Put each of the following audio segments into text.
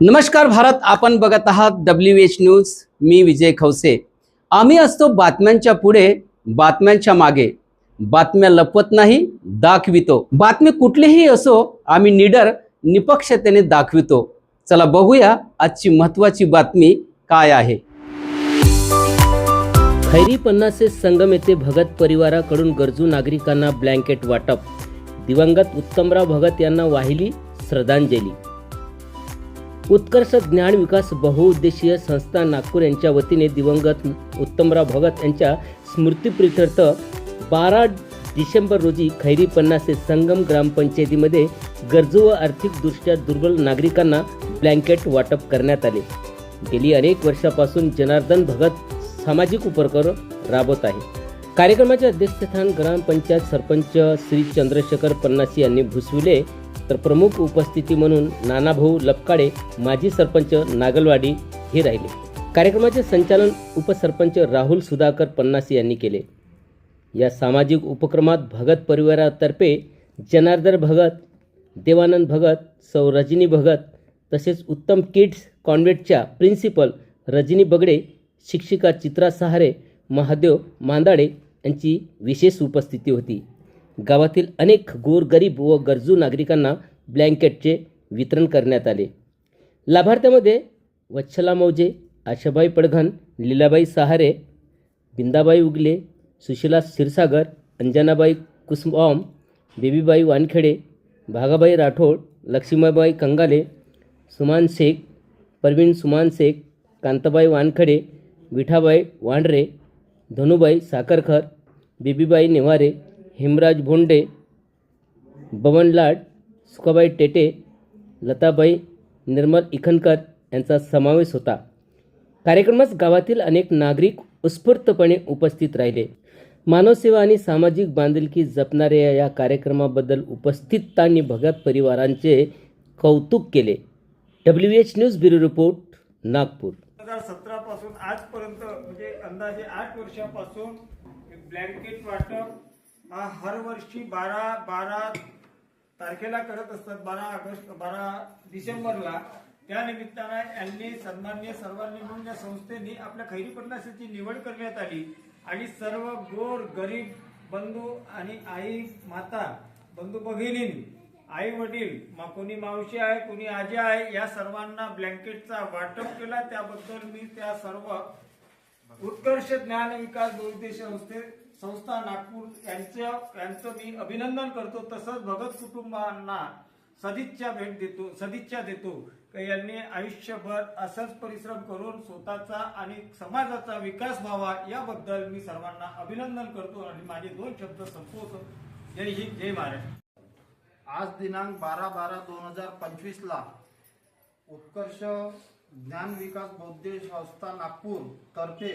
नमस्कार भारत आपण बघत आहात डब्ल्यू एच न्यूज मी विजय खवसे. आम्ही असतो बातम्यांच्या पुढे बातम्यांच्या मागे. बातम्या लपवत नाही दाखवितो. बातमी कुठलीही असो आम्ही निडर निपक्षतेने दाखवितो. चला बघूया आजची महत्वाची बातमी काय आहे. खैरी पन्नासे संगम येथे भगत परिवाराकडून गरजू नागरिकांना ब्लँकेट वाटप. दिवंगत उत्तमराव भगत यांना वाहिली श्रद्धांजली. उत्कर्ष ज्ञान विकास बहुउद्देशीय संस्था नागपूर यांच्या वतीने दिवंगत उत्तमराव भगत यांच्या स्मृतीप्रित्यर्थ बारा डिसेंबर रोजी खैरी पन्नासे संगम ग्रामपंचायतीमध्ये गरजू व आर्थिकदृष्ट्या दुर्बल नागरिकांना ब्लँकेट वाटप करण्यात आले. गेली अनेक वर्षापासून जनार्दन भगत सामाजिक उपक्रम राबवत आहे. कार्यक्रमाचे अध्यक्षस्थान ग्रामपंचायत सरपंच श्री चंद्रशेखर पन्नासी यांनी भुसविले. तर प्रमुख उपस्थिती म्हणून नानाभाऊ लपकाडे माजी सरपंच नागलवाडी हे राहिले. कार्यक्रमाचे संचालन उपसरपंच राहुल सुधाकर पन्नासी यांनी केले. या सामाजिक उपक्रमात भगत परिवारातर्फे जनार्दन भगत देवानंद भगत सौ रजनी भगत तसेच उत्तम किड्स कॉन्व्हेंटच्या प्रिन्सिपल रजनी बगडे शिक्षिका चित्रा सहारे महादेव मांदाडे यांची विशेष उपस्थिती होती. गावातील अनेक गोरगरीब व गरजू नागरिकांना ब्लँकेटचे वितरण करण्यात आले. लाभार्थ्यामध्ये वच्छला मौजे आशाबाई पडघन लीलाबाई सहारे बिंदाबाई उगले सुशिला क्षीरसागर अंजनाबाई कुसबॉम बेबीबाई वानखेडे भागाबाई राठोड लक्ष्मीबाई कंगाले सुमान शेख परवीन सुमान शेख कांताबाई वानखडे विठाबाई वांढरे धनुबाई साखरखर बेबीबाई नेवारे हेमराज भोंडे बबन लाड टेटे लताबाई निर्मल इखनकर यांचा समावेश होता. कार्यक्रमास गावातील अनेक नागरिक उत्स्फूर्तपणे उपस्थित राहिले. मानवसेवा आणि सामाजिक बांधिलकी जपणाऱ्या या कार्यक्रमाबद्दल उपस्थितांनी भगत परिवारांचे कौतुक केले. W H news bureau report Nagpur. दोन हजार सतरा पासून आजपर्यंत म्हणजे अंदाजे आठ वर्षापासून ब्लँकेट वाटप हा हर वर्षी बारा बारा तारखेला करत असतात बारा ऑगस्ट बारा डिसेंबरला. त्या निमित्तानं यांनी सन्मान्य सर्वांनी म्हणून या संस्थेने आपल्या खैरी पन्नासाची निवड करण्यात आली. आणि सर्व गोर गरीब बंधू आणि आई माता बंधू भगिनी आई वडील कोणी मावशी आहे कोणी आजी आहे या सर्वांना ब्लँकेटचा वाटप केला. त्याबद्दल मी त्या सर्व उत्कर्ष ज्ञान विकास बहुउद्देश संस्थे संस्था नागपूर यांचं यांचं मी अभिनंदन करतो. तसंच भगत कुटुंबांना सदिच्छा भेट देतो सदिच्छा देतो की यांनी आयुष्यभर असंच परिश्रम करून स्वतःचा आणि समाजाचा विकास व्हावा याबद्दल मी सर्वांना अभिनंदन करतो आणि माझे दोन शब्द संपवतो. जय हिंद जय महाराष्ट्र. आज दिनांक बारा बारा दोन हजार पंचवीसला उत्कर्ष ज्ञान विकास बौद्धिक संस्था नागपूर तर्फे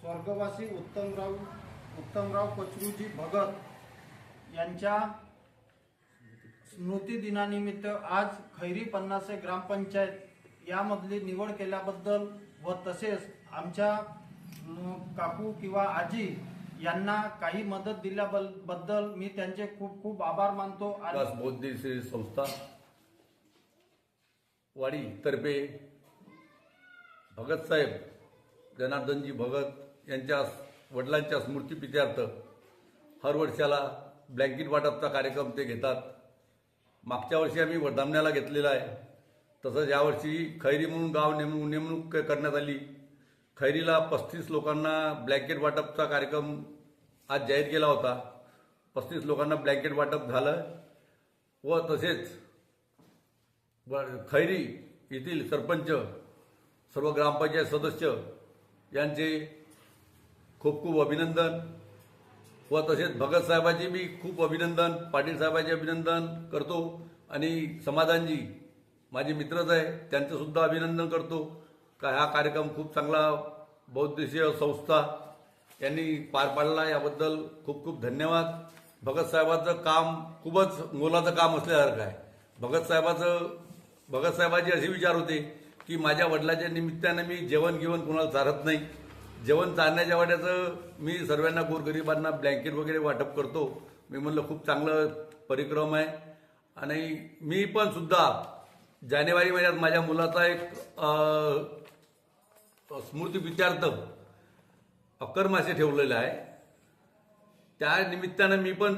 स्वर्गवासी उत्तमराव उत्तमराव कचरूजी भगत यांच्या स्मृती दिनानिमित्त आज खैरी पन्नासे ग्रामपंचायत यामधली निवड केल्याबद्दल व तसेच आमच्या काकू किंवा आजी यांना काही मदत दिल्याबद्दल मी त्यांचे खूप खूप आभार मानतो. आणि बौद्धिक संस्था वाडी तर्फे भगतसाहेब जनार्दनजी भगत यांच्या वडिलांच्या स्मृतीप्रित्यार्थ हर वर्षाला ब्लँकेट वाटपचा कार्यक्रम ते घेतात. मागच्या वर्षी आम्ही वडधामण्याला घेतलेला आहे. तसंच यावर्षी खैरी म्हणून गाव नेमणूक नेमणूक करण्यात आली. खैरीला पस्तीस लोकांना ब्लँकेट वाटपचा कार्यक्रम आज जाहीर केला होता. पस्तीस लोकांना ब्लँकेट वाटप झालं व तसेच खैरी येथील सरपंच सर्व ग्रामपंचायत सदस्य यांचे खूप खूप अभिनंदन. व तसेच भगत साहेबांचे मी खूप अभिनंदन पाटील साहेबांचे अभिनंदन करतो. आणि समाधानजी माझे मित्रच आहे त्यांचंसुद्धा अभिनंदन करतो. का हा कार्यक्रम खूप चांगला बहुउद्देशीय संस्था यांनी पार पाडला. याबद्दल खूप खूप धन्यवाद. भगत साहेबाचं काम खूपच मोलाचं काम असल्यासारखं आहे. भगत साहेबाचं भगत साहेबाचे असे विचार होते की माझ्या वडिलाच्या निमित्तानं मी जेवण गिवण कुणाला चारत नाही. जेवण चालण्याच्या वाट्याचं मी सर्वांना गोरगरिबांना ब्लँकेट वगैरे वाटप करतो. मी म्हणलं खूप चांगलं परिक्रम आहे. आणि मी पण सुद्धा जानेवारी महिन्यात माझ्या मुलाचा एक स्मृती विचारार्थ अक्कर मासे ठेवलेला आहे. त्या निमित्तानं मी पण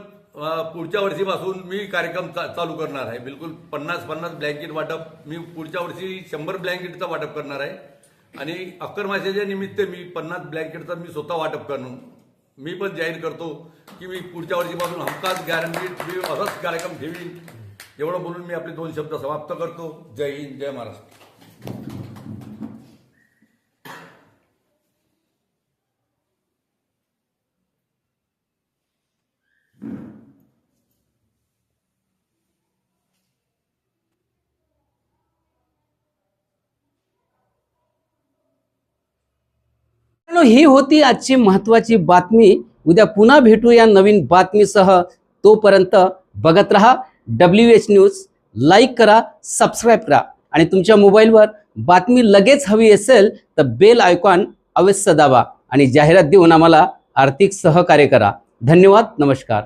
पुढच्या वर्षीपासून मी कार्यक्रम चा, चालू करणार आहे. बिलकुल पन्नास पन्नास ब्लँकेट वाटप मी पुढच्या वर्षी शंभर ब्लँकेटचं वाटप करणार आहे. आणि अक्कर माशाच्या निमित्त मी पन्नास ब्लँकेटचा मी स्वतः वाटप करून मी पण जाहीर करतो की मी पुढच्या वर्षीपासून हमखास गॅरंटी मी असाच कार्यक्रम ठेवीन. एवढं बोलून मी आपले दोन शब्द समाप्त करतो. जय हिंद जय महाराष्ट्र. मित्रांनो, ही होती आजची महत्वाची बातमी. उद्या पुन्हा भेटू या नवीन बातमीसह. तोपर्यंत बघत रहा डब्ल्यू एच न्यूज लाईक करा सबस्क्राईब करा. आणि तुमच्या मोबाईलवर बातमी लगेच हवी असेल तर बेल आयकॉन अवश्य दाबा. आणि जाहिरात देऊन आम्हाला आर्थिक सहकार्य करा. धन्यवाद नमस्कार.